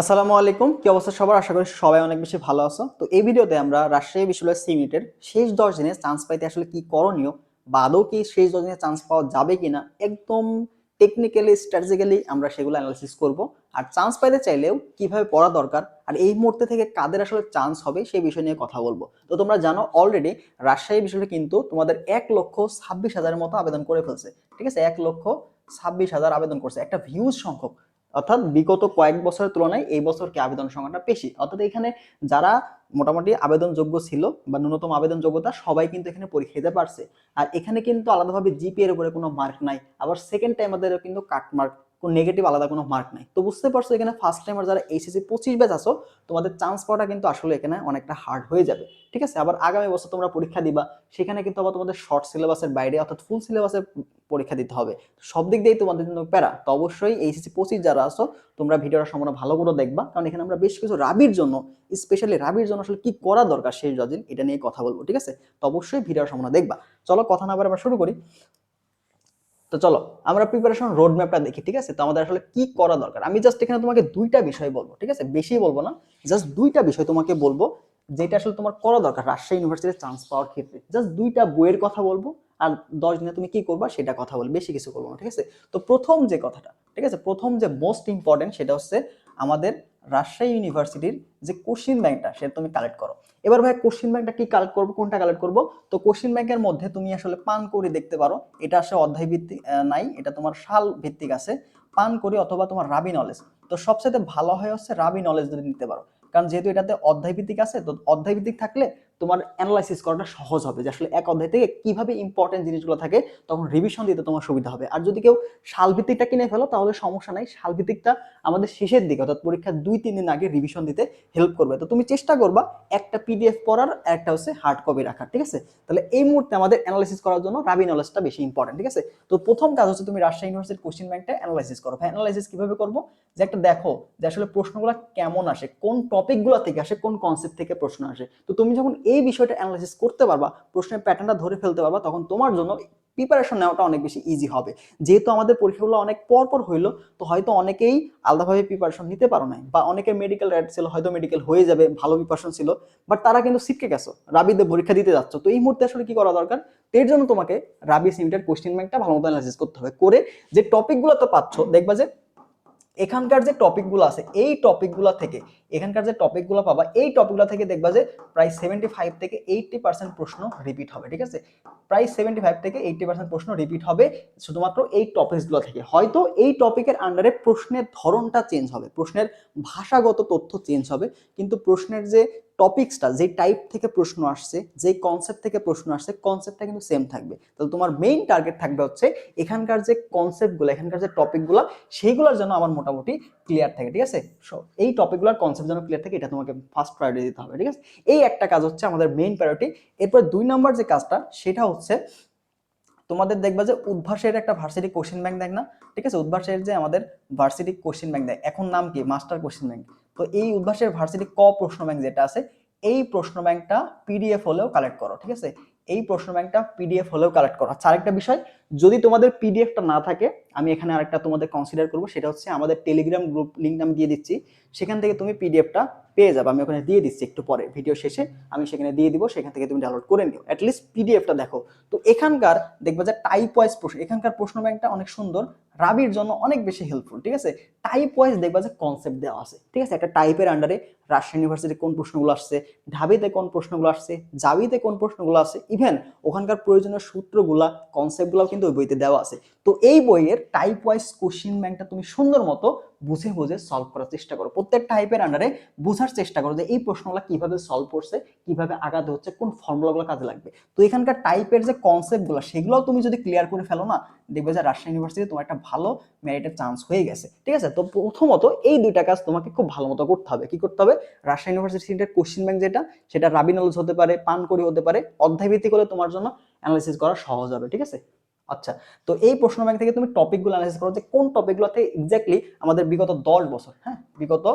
আসসালামু আলাইকুম। কি অবস্থা সবার? আশা করি সবাই অনেক বেশি ভালো আছো। তো এই ভিডিওতে আমরা রাজশাহী বিশ্ববিদ্যালয় সিমিটের শেষ দশ দিনে চান্স পাইতে আসলে কি করণীয়? বা আদৌ কি শেষ দশ দিনে চান্স পাওয়া যাবে কিনা? একদম টেকনিক্যালি স্ট্র্যাটেজিক্যালি আমরা সেগুলো অ্যানালাইসিস করব। আর চান্স পাইতে চাইলেও কীভাবে পড়া দরকার? আর এই মুহূর্তে থেকে কাদের আসলে চান্স হবে সেই বিষয় নিয়ে কথা বলব। তো তোমরা জানো অলরেডি রাজশাহী বিশ্ববিদ্যালয় কিন্তু তোমাদের এক লক্ষ ছাব্বিশ হাজারের মতো আবেদন করে ফেলছে। ঠিক আছে? এক লক্ষ ছাব্বিশ হাজার আবেদন করছে। একটা ভিউজ সংখ্যক। অর্থাৎ বিগত কয়েক বছরের তুলনায় এই বছর কি আবেদন সংখ্যাটা বেশি। অর্থাৎ এখানে যারা মোটামুটি আবেদনযোগ্য ছিল বা ন্যূনতম আবেদন যোগ্যতা সবাই কিন্তু এখানে পরীক্ষা দিতে পারছে। আর এখানে কিন্তু আলাদাভাবে জিপি এর উপরে কোনো মার্ক নাই। আবার সেকেন্ড টাইম আমাদের কিন্তু কাট মার্ক কোন নেগেটিভ আলাদা কোনো মার্ক নাই। তো বুঝতে পারছ এখানে ফার্স্ট টাইমার যারা এইচএসসি পঁচিশ ব্যাচ আছো, তোমাদের চান্স পাওয়াটা কিন্তু আসলে এখানে অনেকটা হার্ড হয়ে যাবে। ঠিক আছে? আবার আগামী বছর তোমরা পরীক্ষা দিবা, সেখানে কিন্তু আবার তোমাদের শর্ট সিলেবাসের বাইরে অর্থাৎ ফুল সিলেবাসের পরীক্ষা দিতে হবে। সব দিক দিয়েই তোমাদের জন্য প্যারা। তো অবশ্যই এইচএসসি পঁচিশ যারা আসো তোমরা ভিডিওটা সম্পূর্ণ ভালো করে দেখবা। কারণ এখানে আমরা বেশ কিছু রাবির জন্য স্পেশালি রাবির জন্য আসলে কি করা দরকার সেই দিন এটা নিয়ে কথা বলব। ঠিক আছে? তো অবশ্যই ভিডিওটা সম্পূর্ণ দেখবা। চলো, কথা না আবার আমরা শুরু করি। তো চলো, আমরা প্রিপারেশন রোড ম্যাপটা দেখি, ঠিক আছে? তো আমাদের আসলে কি করা দরকার? আমি জাস্ট এখানে তোমাকে দুইটা বিষয় বলব, ঠিক আছে? বেশি বলব না জাস্ট দুইটা বিষয় তোমাকে বলব, যেটা আসলে তোমার করা দরকার রাজশাহী ইউনিভার্সিটিতে চান্স পাওয়ার ক্ষেত্রে। জাস্ট দুইটা বইয়ের কথা বলব, আর দশ দিনে তুমি কি করবা সেটা কথা বলব, বেশি কিছু করব না, ঠিক আছে? তো প্রথম যে কথাটা, ঠিক আছে? প্রথম যে মোস্ট ইম্পর্টেন্ট সেটা হচ্ছে আমাদের রাজশাহী ইউনিভার্সিটির যে কোশ্চিন ব্যাংকটা, সেটা তুমি কালেক্ট করো। এবার ভাই, কোশ্চিন ব্যাংকটা কি কালেক্ট করব? কোনটা কালেক্ট করব? তো কোশ্চিন ব্যাংকের মধ্যে তুমি আসলে পান করে দেখতে পারো। এটা আসলে অধ্যায় ভিত্তিক নাই, এটা তোমার সাল ভিত্তিক আছে। পান করি অথবা তোমার রাবি নলেজ তো সবচেয়ে ভালো হয় হচ্ছে রাবি নলেজ যদি নিতে পারো। কারণ যেহেতু এটাতে অধ্যায় ভিত্তিক আছে, তো অধ্যায় ভিত্তিক থাকলে তোমার অ্যানালাইসিস করাটা সহজ হবে যে আসলে এক অধ্যায় থেকে কীভাবে ইম্পর্টেন্ট জিনিসগুলো থাকে তখন রিভিশন দিতে তোমার সুবিধা হবে। আর যদি কেউ সাল ভিত্তিকটা কিনে ফেলো, তাহলে সমস্যা নাই। সাল ভিত্তিকটা আমাদের শেষের দিকে, অর্থাৎ পরীক্ষার দুই, তিন দিন আগে রিভিশন দিতে হেল্প করবে। তো তুমি চেষ্টা করবা একটা পিডিএফ পড়ার একটা হচ্ছে হার্ড কপি রাখার, ঠিক আছে? তাহলে এই মুহূর্তে আমাদের অ্যানালাইসিস করার জন্য রাবি নলেজটা বেশি ইম্পর্টেন্ট ঠিক আছে? তো প্রথম কাজ হচ্ছে তুমি রাজশাহী ইউনিভার্সিটির কোশ্চেন ব্যাংকটা অ্যানালাইসিস করো। অ্যানালাইসিস কীভাবে করব? যে একটা দেখো যে আসলে প্রশ্নগুলো কেমন আসে, কোন টপিকগুলো থেকে আসে, কোন কনসেপ্ট থেকে প্রশ্ন আসে। তো তুমি যখন এই বিষয়টা অ্যানালাইসিস করতে পারবা, প্রশ্নের প্যাটার্নটা ধরে ফেলতে পারবা, তখন তোমার জন্য প্রিপারেশন নেওয়াটা অনেক বেশি ইজি হবে। যেহেতু আমাদের পরীক্ষাগুলো অনেক পর পর হইল, তো হয়তো অনেকেই আলাদাভাবে প্রিপারেশন নিতে পারো নাই, বা অনেকের মেডিকেল রাইট ছিল, হয়তো মেডিকেল হয়ে যাবে, ভালো প্রিপারেশন ছিল বাট তারা কিন্তু সিটকে গেছো, রাবিতে পরীক্ষা দিতে যাচ্ছ। তো এই মুহূর্তে আসলে কি করা দরকার? এর জন্য তোমাকে রাবি, সিমিটার কোশ্চেন ব্যাংকটা ভালো মতো অ্যানালাইসিস করতে হবে। করে যে টপিকগুলো তো পাচ্ছ, দেখবা যে এখানকার যে টপিকগুলো আছে, এই টপিকগুলো থেকে, এখানকার যে টপিকগুলো পাবা, এই টপিকগুলো থেকে দেখবা যে প্রায় সেভেন্টি ফাইভ থেকে এইটটি পার্সেন্ট প্রশ্ন রিপিট হবে, ঠিক আছে? প্রায় সেভেন্টি ফাইভ থেকে এইটটি পার্সেন্ট প্রশ্ন রিপিট হবে শুধুমাত্র এই টপিকসগুলো থেকে। হয়তো এই টপিকের আন্ডারে প্রশ্নের ধরনটা চেঞ্জ হবে, প্রশ্নের ভাষাগত তথ্য চেঞ্জ হবে, কিন্তু প্রশ্নের যে টপিক্সটা যে টাইপ থেকে প্রশ্ন আসছে যে কনসেপ্ট থেকে প্রশ্ন আসছে কনসেপ্টটা কিন্তু সেম থাকবে। তাহলে তোমার মেইন টার্গেট থাকবে হচ্ছে এখানকার যে কনসেপ্টগুলো এখানকার যে টপিকগুলো সেইগুলোর জন্য আমার মোটামুটি ক্লিয়ার থাকে ঠিক আছে? So, এই টপিকগুলোর কনসেপ্ট যেন ক্লিয়ার থাকে এটা তোমাকে ফার্স্ট প্রায়োরিটি দিতে হবে ঠিক আছে? এই একটা কাজ হচ্ছে আমাদের মেইন প্রায়োরিটি এরপর দুই নম্বর যে কাজটা সেটা হচ্ছে তোমাদের দেখবা যে উদ্ভাসের একটা ভার্সিটি কোশ্চেন ব্যাংক দেখ না ঠিক আছে? উদ্ভাসের যে আমাদের ভার্সিটি কোশ্চেন ব্যাংক দেয় এখন নাম কি? মাস্টার কোশ্চেন ব্যাংক তো এই উদ্ভাসের ভার্সিটি ক প্রশ্ন ব্যাংক যেটা আছে, এই প্রশ্ন ব্যাংকটা পিডিএফ হলেও কালেক্ট করো, ঠিক আছে? এই প্রশ্ন ব্যাংকটা পিডিএফ হলেও কালেক্ট করো। আচ্ছা আরেকটা বিষয়, যদি তোমাদের পিডিএফটা না থাকে, আমি এখানে আরেকটা তোমাদের কনসিডার করব, সেটা হচ্ছে আমাদের টেলিগ্রাম গ্রুপ লিঙ্ক আমি দিয়ে দিচ্ছি। সেখান থেকে তুমি পিডিএফটা পেয়ে যাবে, আমি ওখানে দিয়ে দিচ্ছি একটু পরে। ভিডিও শেষে আমি সেখানে দিয়ে দিব, সেখান থেকে তুমি ডাউনলোড করে নিও। অ্যাটলিস্ট পিডিএফটা দেখো। তো এখানকার, দেখবে যে টাইপ ওয়াইজ প্রশ্ন, এখানকার প্রশ্ন ব্যাংকটা অনেক সুন্দর, রাবির জন্য অনেক বেশি হেল্পফুল ঠিক আছে? টাইপ ওয়াইজ দেখবা যে কনসেপ্ট দেওয়া আছে, ঠিক আছে? একটা টাইপের আন্ডারে রাজশাহী ইউনিভার্সিটি কোন প্রশ্নগুলো আসছে ঢাবিতে কোন প্রশ্নগুলো আসছে জাবিতে কোন প্রশ্নগুলো আছে ইভেন ওখানকার প্রয়োজনীয় সূত্রগুলা কনসেপ্টগুলাও কিন্তু ওই বইতে দেওয়া আছে। তো এই বইয়ের টাইপ ওয়াইজ কোশ্চিন ব্যাংকটা তুমি সুন্দর মতো বুঝে বুঝে সলভ করার চেষ্টা করো। প্রত্যেক টাইপের আন্ডারে বোঝার চেষ্টা করো যে এই প্রশ্নগুলো কীভাবে সলভ করছে, কীভাবে আগাতে হচ্ছে, কোন ফর্মুলাগুলো কাজে লাগবে। তো এখানকার টাইপের যে কনসেপ্টগুলো সেগুলোও তুমি যদি ক্লিয়ার করে ফেলো না, দেখবে যে রাজশাহী ইউনিভার্সিটি তোমার একটা ভালো মেরিটের চান্স হয়ে গেছে। ঠিক আছে? তো প্রথমত এই দুইটা কাজ তোমাকে খুব ভালো মতো করতে হবে। কি করতে হবে? রাজশাহী ইউনিভার্সিটির কোশ্চিন ব্যাংক যেটা, সেটা রাবি নলেজ হতে পারে পান করি হতে পারে অধ্যায় ভিত্তিক হলে তোমার জন্য অ্যানালাইসিস করা সহজ হবে। ঠিক আছে? আচ্ছা তো এই প্রশ্ন ব্যাংক থেকে তুমি টপিকগুলো অ্যানালাইসিস করো যে কোন টপিকগুলোতে এক্স্যাক্টলি আমাদের বিগত দশ বছর হ্যাঁ? বিগত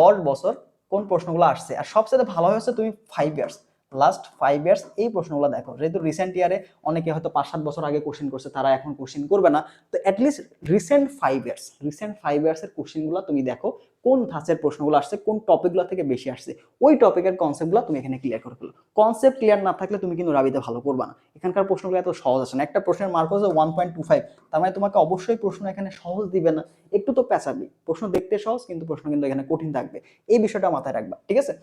দশ বছর কোন প্রশ্নগুলো আসছে? আর সবচেয়ে ভালো হয়েছে তুমি five years last five years এই প্রশ্নগুলো দেখো। যেহেতু রিসেন্ট ইয়ারে অনেকে হয়তো পাঁচ সাত বছর আগে কোশ্চেন করছে, তারা এখন কোশ্চেন করবে না। তো at least recent five years recent five ইয়ার্সের কোশ্চেনগুলো তুমি দেখো কোন ধাঁচের প্রশ্নগুলো আসছে, কোন টপিকগুলো থেকে বেশি আসছে, ওই টপিকের কনসেপ্টগুলো তুমি এখানে ক্লিয়ার করে ফেলো। কনসেপ্ট ক্লিয়ার না থাকলে তুমি কিন্তু রাবিতে ভালো করবা না। এখানকার প্রশ্নগুলো এত সহজ আসে না। একটা প্রশ্নের মার্ক হচ্ছে ওয়ান পয়েন্ট টু ফাইভ তার মানে তোমাকে অবশ্যই প্রশ্ন এখানে সহজ দিবে না। একটু তো প্যাঁচাবি প্রশ্ন দেখতে সহজ, কিন্তু প্রশ্ন কিন্তু এখানে কঠিন থাকবে। এই বিষয়টা মাথায় রাখবা, ঠিক আছে?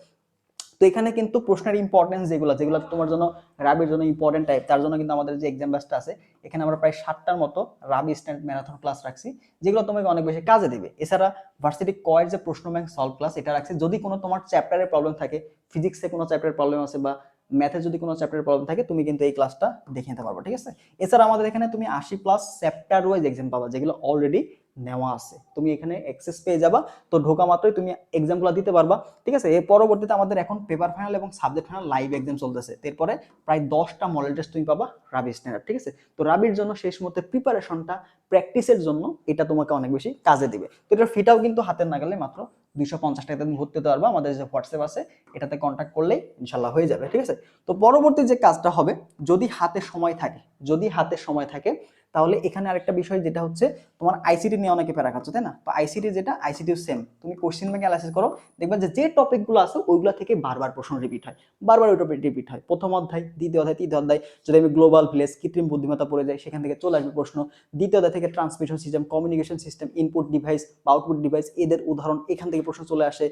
তো এখানে কিন্তু প্রশ্নের ইম্পর্টেন্স যেগুলো যেগুলো তোমার জন্য রাবির জন্য ইম্পর্টেন্ট টাইপ তার জন্য কিন্তু আমাদের যে এক্সাম ব্যাচটা আছে, এখানে আমরা প্রায় সাতটার মতো রাবি স্ট্যান্ড ম্যারাথন ক্লাস রাখছি, যেগুলো তোমাকে অনেক বেশি কাজে দিবে। এছাড়া ভার্সিটি কয়ের যে প্রশ্ন ব্যাংক সলভ ক্লাস এটা রাখছি, যদি কোনো তোমার চ্যাপ্টারের প্রবলেম থাকে ফিজিক্সে কোনো চ্যাপ্টারের প্রবলেম আছে বা ম্যাথে যদি কোনো চ্যাপ্টারের প্রবলেম থাকে, তুমি কিন্তু এই ক্লাসটা দেখে নিতে পারবে, ঠিক আছে? এছাড়া আমাদের এখানে তুমি আশি প্লাস চ্যাপ্টার ওয়াইজ এক্সাম পাবা, যেগুলো অলরেডি নেওয়া আছে। তুমি এখানে অ্যাক্সেস পেয়ে যাবা। তো ঢোকা মাত্রই তুমি এক্সামগুলো দিতে পারবা। ঠিক আছে? এর পরবর্তীতে আমাদের এখন পেপার ফাইনাল এবং সাবজেক্ট ফাইনাল লাইভ এক্সাম চলতেছে। এরপরে প্রায় দশটা মডেল টেস্ট তুমি পাবা রাবি স্ট্যান্ডার্ড ঠিক আছে? তো রাবির জন্য শেষ মধ্যে প্রিপারেশনটা প্র্যাকটিসের জন্য এটা তোমাকে অনেক বেশি কাজে দিবে। তো এটার ফিটাও কিন্তু হাতের নাগালে মাত্র দুইশো পঞ্চাশ টাকাতে তুমি ভর্তি হতে পারবা। আমাদের যে হোয়াটসঅ্যাপ আছে, এটাতে কন্ট্যাক্ট করলেই ইনশাল্লাহ হয়ে যাবে, ঠিক আছে? তো পরবর্তী যে কাজটা হবে, যদি হাতে সময় থাকে, যদি হাতে সময় থাকে তাহলে এখানে আরেকটা বিষয় যেটা হচ্ছে, তোমার আইসিটি নিয়ে অনেকে প্যারা খাচ্ছ, তাই না? তো আইসিটি যেটা আইসিটিও সেম তুমি কোশ্চেন ব্যাংক অ্যানালাইসিস করো, দেখবে যে টপিকগুলো আছে, ওইগুলো থেকে বারবার প্রশ্ন রিপিট হয়। বারবার ওই টপিক রিপিট হয়। প্রথম অধ্যায়, দ্বিতীয় অধ্যায়, তৃতীয় অধ্যায়, যদি আমি গ্লোবাল ভিলেজ কৃত্রিম বুদ্ধিমত্তা পড়ে যাই, সেখান থেকে চলে আসবে প্রশ্ন। দ্বিতীয় অধ্যায় থেকে transmission system communication system input device বা আউটপুট ডিভাইস এদের উদাহরণ এখান থেকে প্রশ্ন চলে আসে।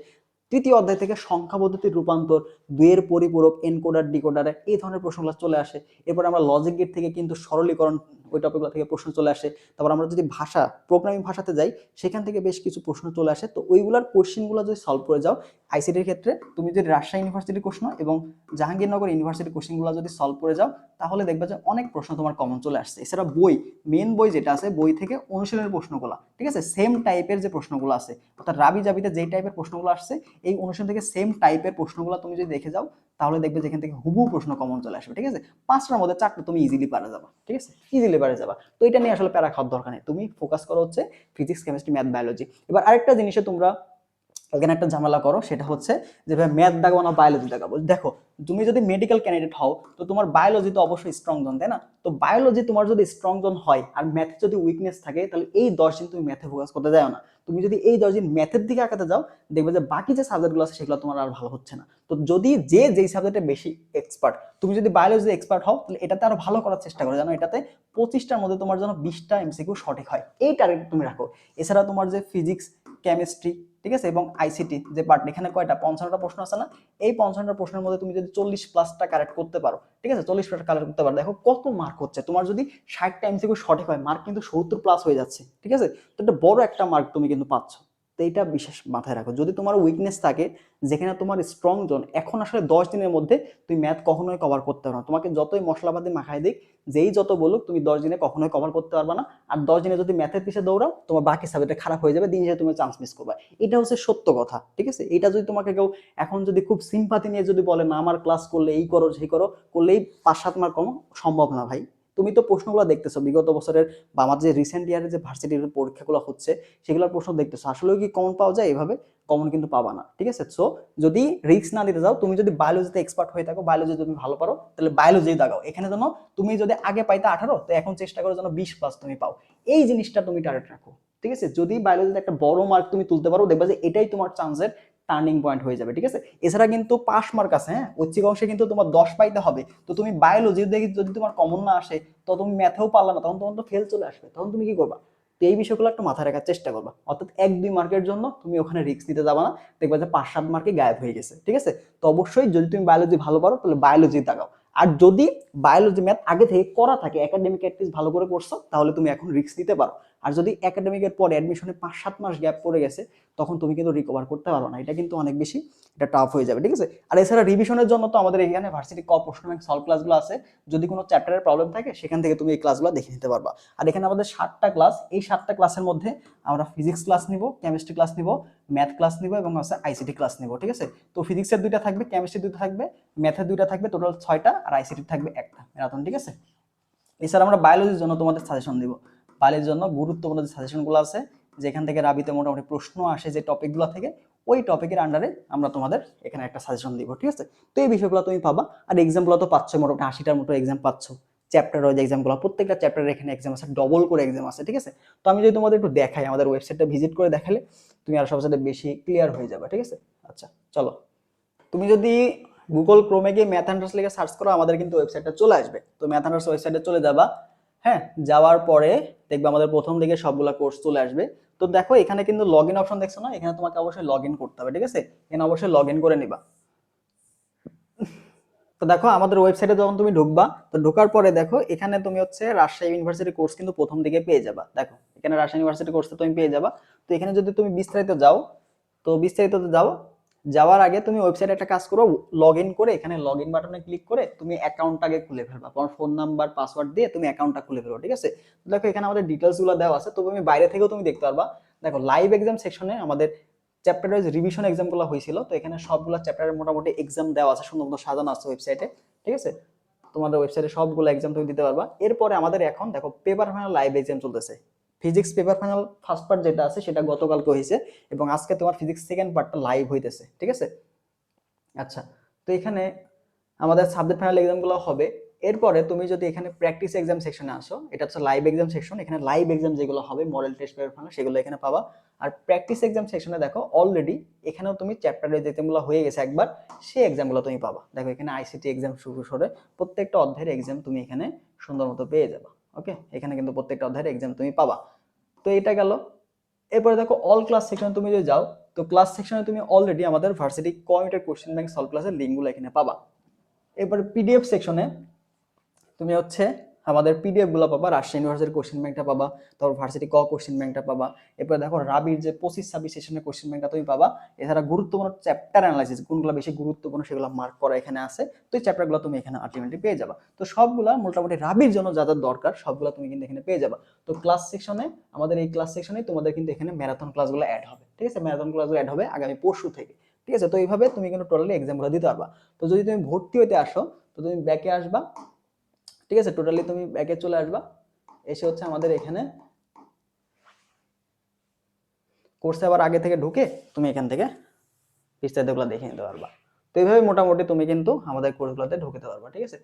তৃতীয় অধ্যায় থেকে সংখ্যা পদ্ধতির রূপান্তর, দুইয়ের পরিপূরক এনকোডার ডিকোডার এই ধরনের প্রশ্নগুলো চলে আসে। এরপর আমরা লজিক গেট থেকে কিন্তু সরলীকরণ ওই টপিকগুলো থেকে প্রশ্ন চলে আসে। তারপর আমরা যদি ভাষা প্রোগ্রামিং ভাষাতে যাই, সেখান থেকে বেশ কিছু প্রশ্ন চলে আসে। তো ওইগুলোর কোশ্চেনগুলো যদি সলভ করে যাও আইসিটির ক্ষেত্রে তুমি যদি রাজশাহী ইউনিভার্সিটির প্রশ্ন এবং জাহাঙ্গীরনগর ইউনিভার্সিটির কোশ্চেনগুলো যদি সলভ করে যাও, তাহলে দেখবে যে অনেক প্রশ্ন তোমার কমন চলে আসছে। এছাড়া বই মেন বই যেটা আছে, বই থেকে অনুশীলনের প্রশ্নগুলো, ঠিক আছে? সেম টাইপের যে প্রশ্নগুলো আছে, অর্থাৎ রাবি জাবিতে যেই টাইপের প্রশ্নগুলো আসছে এই অনুষ্ঠান থেকে সেম টাইপের প্রশ্নগুলো তুমি যদি দেখে যাও, তাহলে দেখবে যেখান থেকে হুবু প্রশ্ন কমন চলে আসবে, ঠিক আছে? পাঁচটার মধ্যে চারটা তুমি ইজিলি পারা যাবা, ঠিক আছে? ইজিলি পারা যাবা। তো এটা নিয়ে আসলে প্যারা খাওয়ার দরকার নেই। তুমি ফোকাস করো হচ্ছে ফিজিক্স কেমিস্ট্রি ম্যাথ বায়োলজি এবার আরেকটা জিনিসে তোমরা এখানে একটা ঝামেলা করো, সেটা হচ্ছে যে ভাই ম্যাথ দেখাবো না বায়োলজি দেখাবো দেখো, তুমি যদি মেডিকেল ক্যান্ডিডেট হও, তো তোমার বায়োলজি তো অবশ্যই স্ট্রং জোন তাই না? তো বায়োলজি তোমার যদি স্ট্রং জোন হয় আর ম্যাথে যদি উইকনেস থাকে, তাহলে এই দশ দিন তুমি ম্যাথে ফোকাস করতে যাও না। তুমি যদি এই দশ দিন ম্যাথের দিকে আঁকাতে যাও, দেখবে যে বাকি যে সাবজেক্টগুলো আছে, সেগুলো তোমার আর ভালো হচ্ছে না। তো যদি যে, যেই সাবজেক্টে বেশি এক্সপার্ট তুমি যদি বায়োলজি এক্সপার্ট হও, তাহলে এটাতে আরও ভালো করার চেষ্টা করো জানো এটাতে পঁচিশটার মধ্যে তোমার জন্য বিশটা এমসিকিউ সঠিক হয়। এই টার্গেট তুমি রাখো। এছাড়া তোমার যে ফিজিক্স কেমিস্ট্রি ঠিক আছে? এবং আইসিটি যে পার্ট এখানে কয়টা? পঞ্চান্নটা প্রশ্ন আছে না? এই পঞ্চান্নটা প্রশ্নের মধ্যে তুমি যদি চল্লিশ প্লাসটা কালেক্ট করতে পারো, ঠিক আছে? চল্লিশ প্লাস কালেক্ট করতে পারো। দেখো কত মার্ক হচ্ছে। তোমার যদি ষাটটা এমসিকিউ সঠিক হয় মার্ক কিন্তু সত্তর প্লাস হয়ে যাচ্ছে, ঠিক আছে? তো এটা বড় একটা মার্ক তুমি কিন্তু পাচ্ছ। তো এইটা বিশেষ মাথায় রাখো। যদি তোমার উইকনেস থাকে, যেখানে তোমার স্ট্রং জোন এখন আসলে দশ দিনের মধ্যে তুমি ম্যাথ কখনোই কভার করতে পারো না। তোমাকে যতই মশলাপাতি মাখায় দিক, যেই যত বলুক, তুমি দশ দিনে কখনোই কভার করতে পারবে না। আর দশ দিনে যদি ম্যাথের পিছিয়ে দৌড়াও, তোমার বাকি সাবজেক্টে খারাপ হয়ে যাবে, দিন শেষে তুমি চান্স মিস করবে। এটা হচ্ছে সত্য কথা, ঠিক আছে? এটা যদি তোমাকে কেউ এখন যদি খুব সিম্পাতি নিয়ে যদি বলে, না, আমার ক্লাস করলে এই করো, সেই করো, করলেই পাঁচ সাত মার্ক কম সম্ভব না ভাই। তুমি তো প্রশ্নগুলো দেখতেছো, বিগত বছরের বা আমার যে রিসেন্ট ইয়ারের যে ভার্সিটির পরীক্ষাগুলো হচ্ছে, সেগুলোর প্রশ্ন দেখতেছো। আসলেও কি কমন পাওয়া যায়? এভাবে কমন কিন্তু পাবা না, ঠিক আছে? সো যদি রিস্ক না দিতে যাও, তুমি যদি বায়োলজিতে এক্সপার্ট হয়ে থাকো বায়োলজি তুমি ভালো পারো, তাহলে বায়োলজি দাগাও। এখানে যেন তুমি যদি আগে পাইতে আঠারো, তো এখন চেষ্টা করো যেন বিশ প্লাস তুমি পাও। এই জিনিসটা তুমি টার্গেট রাখো, ঠিক আছে? যদি বায়োলজিতে একটা বড় মার্ক তুমি তুলতে পারো, দেখবে যে এটাই তোমার চান্সের টার্নিং পয়েন্ট হয়ে যাবে, ঠিক আছে? এছাড়া কিন্তু পাস মার্ক আছে হ্যাঁ? ঐচ্ছিক অংশে কিন্তু তোমার দশ পাইতে হবে। তো তুমি বায়োলজি দেখি, যদি তোমার কমন না আসে, তো তুমি ম্যাথেও পারলা না, তখন তখন তো ফেল চলে আসবে, তখন তুমি কি করবা? তো এই বিষয়গুলো একটু মাথায় রাখার চেষ্টা করবা। অর্থাৎ এক, দুই মার্কের জন্য তুমি ওখানে রিস্ক নিতে যাবা না। দেখবা যে পাঁচ, সাত মার্কে গায়েব হয়ে গেছে, ঠিক আছে? তো অবশ্যই যদি তুমি বায়োলজি ভালো পারো, তাহলে বায়োলজি দাগাও আর যদি বায়োলজি ম্যাথ আগে থেকে করা থাকে একাডেমিক অ্যাটলিস্ট ভালো করে করছ, তাহলে তুমি এখন রিস্ক নিতে পারো। আর যদি একাডেমিকের পর অ্যাডমিশনে পাঁচ সাত মাস গ্যাপ পড়ে গেছে, তখন তুমি কিন্তু রিকভার করতে পারো না। এটা কিন্তু অনেক বেশি, এটা টাফ হয়ে যাবে, ঠিক আছে? আর এছাড়া রিভিশনের জন্য তো আমাদের এখানে ভার্সিটি ক প্রশ্ন ব্যাংক সলভ ক্লাসগুলো আছে। যদি কোনো চ্যাপ্টারের প্রবলেম থাকে, সেখান থেকে তুমি এই ক্লাসগুলো দেখে নিতে পারবা। আর এখানে আমাদের সাতটা ক্লাস এই সাতটা ক্লাসের মধ্যে আমরা ফিজিক্স ক্লাস নিব কেমিস্ট্রি ক্লাস নিব ম্যাথ ক্লাস নিব এবং হচ্ছে আইসিটি ক্লাস নিব, ঠিক আছে? তো ফিজিক্সের দুইটা থাকবে কেমিস্ট্রি দুইটা থাকবে ম্যাথের দুইটা থাকবে টোটাল ছয়টা, আর আইসিটি থাকবে একটা। ম্যারাথন, ঠিক আছে? এছাড়া আমরা বায়োলজির জন্য তোমাদের সাজেশন দিব। বায়োলজির জন্য গুরুত্বপূর্ণ যে সাজেশনগুলো আছে, যেখান থেকে রাবিতে মোটামুটি প্রশ্ন আসে যে টপিকগুলো থেকে, ওই টপিকের আন্ডারে আমরা তোমাদের এখানে একটা সাজেশন দিব, ঠিক আছে? তো এই বিষয়গুলো তুমি পাবা, আর এক্সামগুলো তো পাচ্ছ, মোটামুটি আশিটার মতো এক্সাম পাচ্ছ। চ্যাপ্টার ওয়াইজ এক্সামগুলো প্রত্যেকটা চ্যাপ্টারের এখানে এক্সাম আছে ডবল করে এক্সাম আছে, ঠিক আছে? তো আমি যদি তোমাদের একটু দেখাই, আমাদের ওয়েবসাইটটা ভিজিট করে দেখালে, তুমি আর সাথে বেশি ক্লিয়ার হয়ে যাবে, ঠিক আছে? আচ্ছা চলো। তুমি যদি গুগল ক্রোমে গিয়ে ম্যাথান্ডার্স লিখে সার্চ করো, আমাদের কিন্তু ওয়েবসাইটটা চলে আসবে। তো ম্যাথান্ডার্স ওয়েবসাইটে চলে যাবা। হ্যাঁ যাওয়ার পরে দেখবে আমাদের প্রথম দিকে সবগুলা কোর্স চলে আসবে। তো দেখো, এখানে কিন্তু লগ ইন অপশন দেখছ না? এখানে তোমাকে অবশ্যই লগ ইন করতে হবে, ঠিক আছে? এখানে অবশ্যই লগ ইন করে নিবা। তো দেখো, আমাদের ওয়েবসাইটে যখন তুমি ঢুকবা, তো ঢোকার পরে দেখো, এখানে তুমি হচ্ছে রাজশাহী ইউনিভার্সিটি কোর্স কিন্তু প্রথম দিকে পেয়ে যাবা। দেখো, এখানে রাজশাহী ইউনিভার্সিটি কোর্সটা তুমি পেয়ে যাবা। তো এখানে যদি তুমি বিস্তারিত যাও, তো বিস্তারিত যাও যাওয়ার আগে তুমি ওয়েবসাইটে একটা কাজ করো লগ ইন করে এখানে লগ ইন বাটনে ক্লিক করে তুমি অ্যাকাউন্টটাকে খুলে ফেলবা। তোমার ফোন নাম্বার পাসওয়ার্ড দিয়ে তুমি অ্যাকাউন্টটা খুলে ফেলব, ঠিক আছে? দেখো, এখানে আমাদের ডিটেলসগুলো দেওয়া আছে তো তুমি বাইরে থেকেও তুমি দেখতে পারবা। দেখো লাইভ এক্সাম সেকশনে আমাদের চ্যাপ্টার ওয়াইজ রিভিশন এক্সামগুলো হয়েছিল, তো এখানে সবগুলো চ্যাপ্টারের মোটামুটি এক্সাম দেওয়া আছে, সুন্দর মতো সাজানো আছে ওয়েবসাইটে ঠিক আছে? তোমাদের ওয়েবসাইটে সবগুলো এক্সাম তুমি দিতে পারবা। এরপরে আমাদের এখন, দেখো পেপার ফাইনাল লাইভ এক্সাম চলতেছে। Physics paper final first part যেটা আছে সেটা গতকালকে হয়েছে এবং আজকে তোমার ফিজিক্স সেকেন্ড পার্টটা লাইভ হইতেছে, ঠিক আছে? আচ্ছা তো এখানে আমাদের সাবজেক্ট ফাইনাল এক্সামগুলো হবে। এরপরে তুমি যদি এখানে প্র্যাকটিস এক্সাম সেকশনে আসো, এটা হচ্ছে লাইভ এক্সাম সেকশন এখানে লাইভ এক্সাম যেগুলো হবে মডেল টেস্ট পেপার ফাইনাল সেগুলো এখানে পাবা। আর প্র্যাকটিস এক্সাম সেকশনে দেখো অলরেডি এখানেও তুমি চ্যাপ্টারের যে এক্সামগুলো হয়ে গেছে একবার, সেই এক্সামগুলো তুমি পাবা। দেখো, এখানে আইসিটি এক্সাম শুরু করে প্রত্যেকটা অধ্যায়ের এক্সাম তুমি এখানে সুন্দর মতো পেয়ে যাবা। ওকে? এখানে কিন্তু প্রত্যেকটা অধ্যায়ের এক্সাম তুমি পাবা। তো এটা গেল। এরপরে দেখো অল ক্লাস সেকশনে তুমি যদি যাও, তো ক্লাস সেকশনে তুমি অলরেডি আমাদের varsity computer question bank solve ক্লাসের লিঙ্কগুলো এখানে পাবা। এরপর পিডিএফ সেকশনে তুমি হচ্ছে আমাদের পিডিএফগুলো পাবা, রাজশাহী ইউনিভার্সিটির কোশ্চেন ব্যাংকটা পাবা, তারপর ভার্সিটি ক কোশ্চেন ব্যাংকটা পাবা, এরপর দেখো রাবির যে পঁচিশ ছাব্বিশ সেশনের কোশ্চেন ব্যাংকটা তুমি পাবা, এছাড়া গুরুত্বপূর্ণ চ্যাপ্টার অ্যানালাইসিস কোনগুলো বেশি গুরুত্বপূর্ণ সেগুলো মার্ক করা এখানে আছে, তো এই চ্যাপ্টারগুলো তুমি এখানে আলটিমেটলি পেয়ে যাবা। তো সবগুলা মোটামুটি রাবির জন্য যা যা দরকার, সবগুলো তুমি কিন্তু এখানে পেয়ে যাবা। তো ক্লাস সেকশনে আমাদের এই ক্লাস সেকশনে তোমাদের কিন্তু এখানে ম্যারাথন ক্লাসগুলো অ্যাড হবে, ঠিক আছে? ম্যারাথন ক্লাসগুলো অ্যাড হবে আগামী পরশু থেকে, ঠিক আছে? তো এইভাবে তুমি কিন্তু টোটালি এক্সামগুলো দিতে পারবা। তো যদি তুমি ভর্তি হতে আসো, তো তুমি ব্যাকে আসবা ঠিক আছে? টোটালি তুমি ব্যাকে চলে আসবা। এসে হচ্ছে আমাদের এখানে কোর্সে আবার আগে থেকে ঢুকে তুমি এখান থেকে বিস্তারিতগুলো দেখে নিতে পারবা। তো এইভাবে মোটামুটি তুমি কিন্তু আমাদের কোর্সগুলোতে ঢুকতে পারবা, ঠিক আছে?